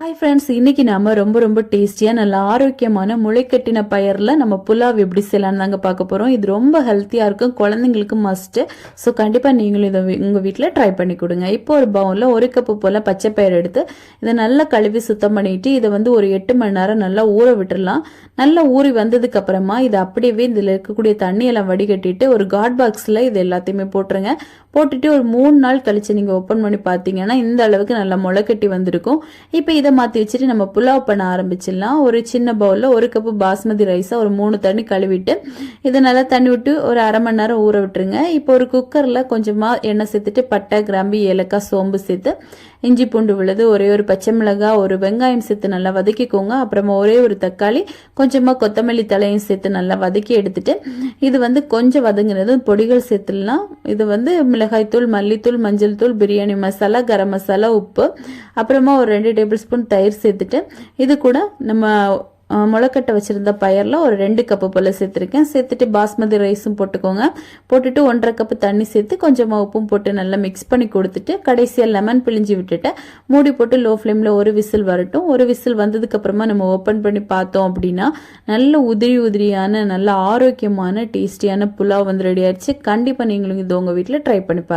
Hi friends இன்னைக்கு நாம ரொம்ப ரொம்ப டேஸ்டியா நல்ல ஆரோக்கியமான முளைக்கட்டின பயிரில் நம்ம புலாவ் எப்படி செய்யலாம்னு தாங்க பார்க்க போறோம். இது ரொம்ப ஹெல்த்தியா இருக்கும் குழந்தைங்களுக்கு மஸ்ட் ஸோ கண்டிப்பா நீங்களும் இதை உங்கள் உங்க வீட்டில் ட்ரை பண்ணி கொடுங்க. இப்போ ஒரு பவுலில் ஒரு கப்பு போல பச்சை பயிர் எடுத்து இதை நல்லா கழுவி சுத்தம் பண்ணிட்டு இதை வந்து ஒரு எட்டு மணி நேரம் நல்லா ஊற விட்டுடலாம் நல்லா ஊறி வந்ததுக்கு அப்புறமா இதை அப்படியே இதில் இருக்கக்கூடிய தண்ணியெல்லாம் வடிகட்டிட்டு ஒரு காட் பாக்ஸில் இது எல்லாத்தையுமே போட்டுருங்க. போட்டுட்டு ஒரு மூணு நாள் கழிச்சு நீங்கள் ஓப்பன் பண்ணி பார்த்தீங்கன்னா இந்த அளவுக்கு நல்லா முளைக்கட்டி வந்திருக்கும். இப்போ இதை மாற்றி வச்சுட்டு நம்ம புலாவ் பண்ண ஆரம்பிச்சிடலாம். ஒரு சின்ன பவுலில் ஒரு கப்பு பாஸ்மதி ரைஸை ஒரு மூணு தண்ணி கழுவிட்டு இதை நல்லா தண்ணி விட்டு ஒரு அரை மணி நேரம் ஊற விட்டுருங்க. இப்போ ஒரு குக்கரில் கொஞ்சமாக எண்ணெய் சேர்த்துட்டு பட்டை கிராம்பு ஏலக்காய் சோம்பு சேர்த்து இஞ்சி பூண்டு விழுது ஒரே ஒரு பச்சை மிளகாய் ஒரு வெங்காயம் சேர்த்து நல்லா வதக்கிக்கோங்க. அப்புறமா ஒரே ஒரு தக்காளி கொஞ்சமாக கொத்தமல்லி தலையும் சேர்த்து நல்லா வதக்கி எடுத்துட்டு இது வந்து கொஞ்சம் வதங்கினது பொடிகள் சேர்த்துலாம் இது வந்து மிளகாய்த்தூள் மல்லித்தூள் மஞ்சள் தூள் பிரியாணி மசாலா கரம் மசாலா உப்பு. அப்புறமா ஒரு ரெண்டு டேபிள் ஸ்பூன் தயிர் சேர்த்துட்டு இது கூட நம்ம முளைக்கட்டை வச்சுருந்த பயிரில் ஒரு ரெண்டு கப்பு போல் சேர்த்துருக்கேன். சேர்த்துட்டு பாஸ்மதி ரைஸும் போட்டுக்கோங்க. போட்டுட்டு ஒன்றரை கப்பு தண்ணி சேர்த்து கொஞ்சமாக உப்பும் போட்டு நல்லா மிக்ஸ் பண்ணி கொடுத்துட்டு கடைசியாக லெமன் பிழிஞ்சு விட்டுட்டு மூடி போட்டு லோ ஃப்ளேமில் ஒரு விசில் வரட்டும். ஒரு விசில் வந்ததுக்கப்புறமா நம்ம ஓப்பன் பண்ணி பார்த்தோம் அப்படின்னா நல்ல உதிரி உதிரியான நல்ல ஆரோக்கியமான டேஸ்டியான புலாவ் வந்து ரெடி ஆயிடுச்சு. கண்டிப்பாக நீங்களும் இது உங்கள் வீட்டில் ட்ரை பண்ணி பாருங்க.